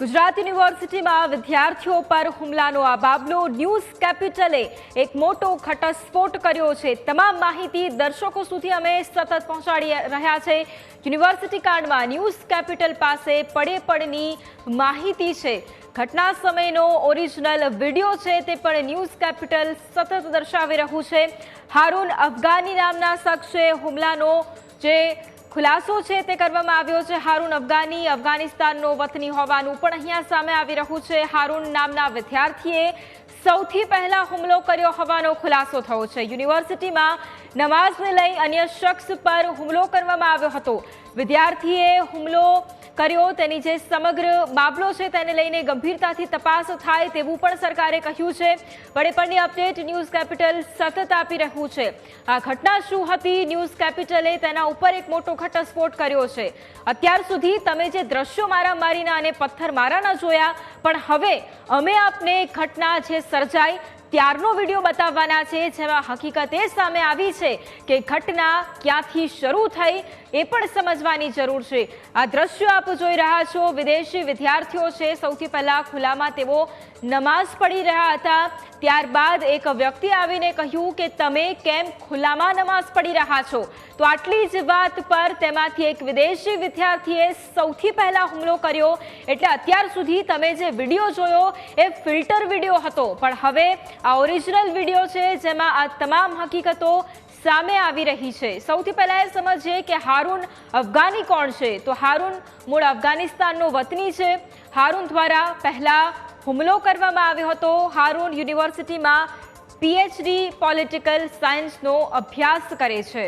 ગુજરાત યુનિવર્સિટીમાં વિદ્યાર્થીઓ પર હુમલાનો આ બાબલો ન્યૂઝ કેપિટલે એક મોટો ઘટસ્ફોટ કર્યો છે. તમામ માહિતી દર્શકો સુધી અમે સતત પહોંચાડી રહ્યા છે. યુનિવર્સિટી કાંડમાં ન્યૂઝ કેપિટલ પાસે પડે પડની માહિતી છે. ઘટના સમયનો ઓરિજિનલ વીડિયો છે તે પણ ન્યૂઝ કેપિટલ સતત દર્શાવી રહ્યું છે. હારૂન અફઘાની નામના શખ્સે હુમલાનો જે ખુલાસો છે તે કરવામાં આવ્યો છે. હારૂન અફઘાની અફઘાનિસ્તાનનો વતની હોવાનું પણ અહીંયા સામે આવી રહ્યું છે. હારૂન નામના વિદ્યાર્થીએ સૌથી પહેલા હુમલો કર્યો હોવાનો ખુલાસો થયો છે. યુનિવર્સિટીમાં નમાઝને લઈ અન્ય શખ્સ પર હુમલો કરવામાં આવ્યો હતો. વિદ્યાર્થીએ હુમલો કર્યો. તેની જે સમગ્ર મામલો છે તેને લઈને ગંભીરતાથી તપાસ થાય તેવું પણ સરકારે કહ્યું છે. વડે પણની અપડેટ ન્યૂઝ કેપિટલ સતત આપી રહ્યું છે. આ ઘટના શું હતી? ન્યૂઝ કેપિટલે તેના ઉપર એક મોટો ઘટસ્ફોટ કર્યો છે. અત્યાર સુધી તમે જે દ્રશ્યો મારામારીના અને પથ્થર મારાના જોયા, પણ હવે અમે આપને ઘટના જે સર્જાઈ ત્યારનો વીડિયો બતાવવાના છે, જેમાં હકીકત એ સામે આવી છે કે ઘટના ક્યાંથી શરૂ થઈ એ પણ સમજવાની જરૂર છે. આ દ્રશ્યો આપ જોઈ રહ્યા છો. વિદેશી વિદ્યાર્થીઓ છે, સૌથી પહેલા ખુલ્લામાં તેઓ નમાઝ પઢી રહ્યા હતા. ત્યારબાદ એક વ્યક્તિ આવીને કહ્યું કે, તમે કેમ ખુલ્લામાં નમાઝ પડી રહ્યા છો? તો આટલી જ વાત પર તેમાંથી એક વિદેશી વિદ્યાર્થીએ સૌથી પહેલા હુમલો કર્યો. એટલે અત્યાર સુધી તમે જે વીડિયો જોયો, એ ફિલ્ટર વીડિયો હતો. પણ હવે આ ઓરિજિનલ વીડિયો છે, જેમાં આ તમામ હકીકતો સામે આવી રહી છે. સૌથી પહેલા એ સમજીએ કે હારૂન અફઘાની કોણ છે? તો હારૂન મૂળ અફઘાનિસ્તાનનો વતની છે. હારૂન દ્વારા પહેલા હુમલો કરવામાં આવ્યો હતો. હારૂન યુનિવર્સિટીમાં પીએચડી પોલિટિકલ સાયન્સનો અભ્યાસ કરે છે.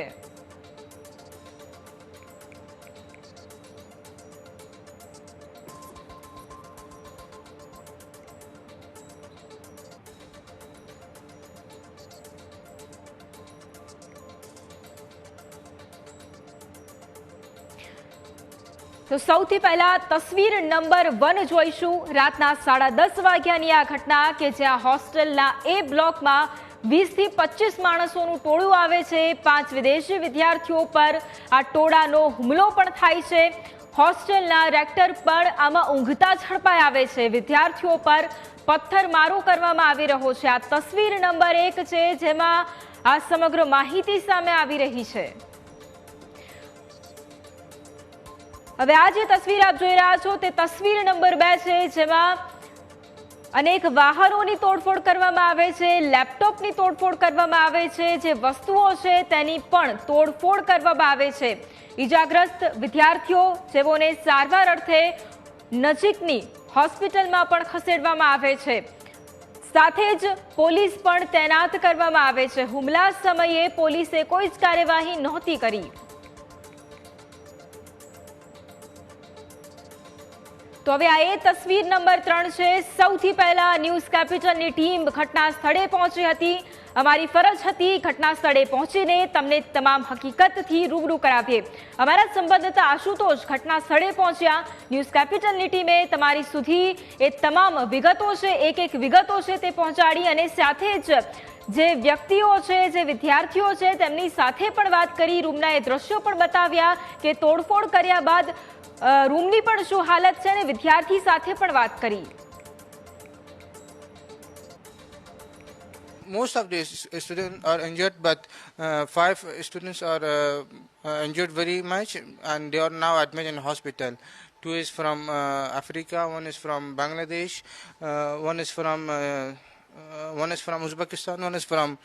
તો સૌથી પહેલા તસવીર નંબર વન જોઈશું. રાતના સાડા દસ વાગ્યાની આ ઘટના કે જ્યાં હોસ્ટેલના એ બ્લોકમાં વીસથી પચીસ માણસોનું ટોળું આવે છે. પાંચ વિદેશી વિદ્યાર્થીઓ પર આ ટોળાનો હુમલો પણ થાય છે. હોસ્ટેલના રેક્ટર પણ આમાં ઊંઘતા ઝડપાઈ આવે છે. વિદ્યાર્થીઓ પર પથ્થરમારો કરવામાં આવી રહ્યો છે. આ તસવીર નંબર એક છે, જેમાં આ સમગ્ર માહિતી સામે આવી રહી છે. હવે આ જે તસવીર આપ જોઈ રહ્યા છો, તે તસવીર નંબર બે છે, જેમાં અનેક વાહનોની તોડફોડ કરવામાં આવે છે, લેપટોપની તોડફોડ કરવામાં આવે છે, જે વસ્તુઓ છે તેની પણ તોડફોડ કરવામાં આવે છે. ઈજાગ્રસ્ત વિદ્યાર્થીઓ, જેઓને સારવાર અર્થે નજીકની હોસ્પિટલમાં પણ ખસેડવામાં આવે છે. સાથે જ પોલીસ પણ તૈનાત કરવામાં આવે છે. હુમલા સમયે પોલીસે કોઈ જ કાર્યવાહી નહોતી કરી. તો હવે આ એ તસવીર નંબર ત્રણ છે. સૌથી પહેલા ન્યૂઝ કેપિટલની ટીમ ઘટના સ્થળે પહોંચી હતી. અમારી ફરજ હતી ઘટના સ્થળે પહોંચીને તમને તમામ હકીકતથી રૂબરૂ કરાવીએ. અમારા સંબંધતા આશુતોષ ઘટના સ્થળે પહોંચ્યા. ન્યૂઝ કેપિટલની ટીમે તમારી સુધી એ તમામ વિગતો છે એક એક વિગતો છે તે પહોંચાડી અને સાથે જ જે વ્યક્તિઓ છે જે વિદ્યાર્થીઓ છે તેમની સાથે પણ વાત કરી રૂમના એ દ્રશ્યો પણ બતાવ્યા કે તોડફોડ કર્યા બાદ રૂમની પણ શું હાલત છે અને વિદ્યાર્થી સાથે પણ વાત કરી most of the students are injured, but uh, five students are uh, uh, injured very much, and they are now admitted in hospital. Two is from uh, Africa, one is from Bangladesh, uh, one is from uh, uh, one is from Uzbekistan, one is from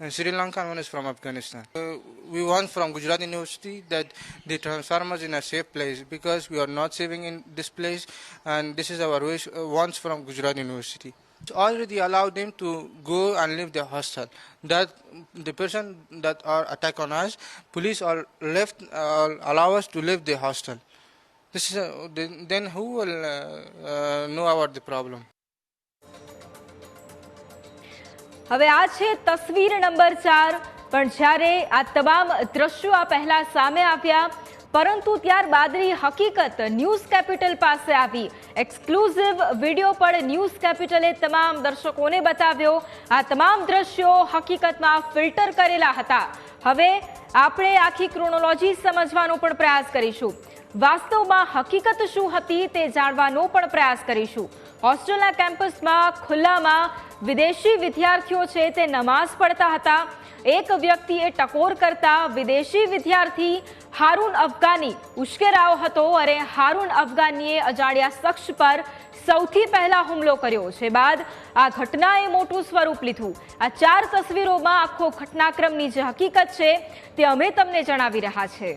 uh, Sri Lanka, and one is from Afghanistan. Uh, we want from Gujarat University that they transform us in a safe place because we are not saving in this place, and this is our wish uh, from Gujarat University. It's already allowed them to go and leave the hostel. That the person that are attack on us, police are left uh, allow us to leave the hostel. This is a, then, then who will uh, uh, know about the problem? હવે આ છે તસવીર number ચાર. પણ જ્યારે આ તમામ દ્રશ્યો આ પહેલા સામે આવ્યા, પરંતુ ત્યારબાદની હકીકત ન્યૂઝ કેપિટલ પાસે આવી. એક્સક્લુઝિવ વીડિયો પણ ન્યૂઝ કેપિટલે તમામ દર્શકોને બતાવ્યો. આ તમામ દ્રશ્યો હકીકતમાં ફિલ્ટર કરેલા હતા. હવે આપણે આખી ક્રોનોલોજી સમજવાનો પણ પ્રયાસ કરીશું. વાસ્તવમાં હકીકત શું હતી તે જાણવાનો પણ પ્રયાસ કરીશું. હોસ્ટેલના કેમ્પસમાં, ખુલ્લામાં વિદેશી વિદ્યાર્થીઓ છે તે નમાઝ પડતા હતા. એક વ્યક્તિએ ટકોર કરતા વિદેશી વિદ્યાર્થી હારૂન અફઘાની ઉશ્કેરાયો હતો અને હારૂન અફઘાનીએ અજાણ્યા શખ્સ પર સૌથી પહેલા હુમલો કર્યો. છે બાદ આ ઘટનાએ મોટું સ્વરૂપ લીધું. આ ચાર તસવીરોમાં આખો ઘટનાક્રમની જે હકીકત છે તે અમે તમને જણાવી રહ્યા છે.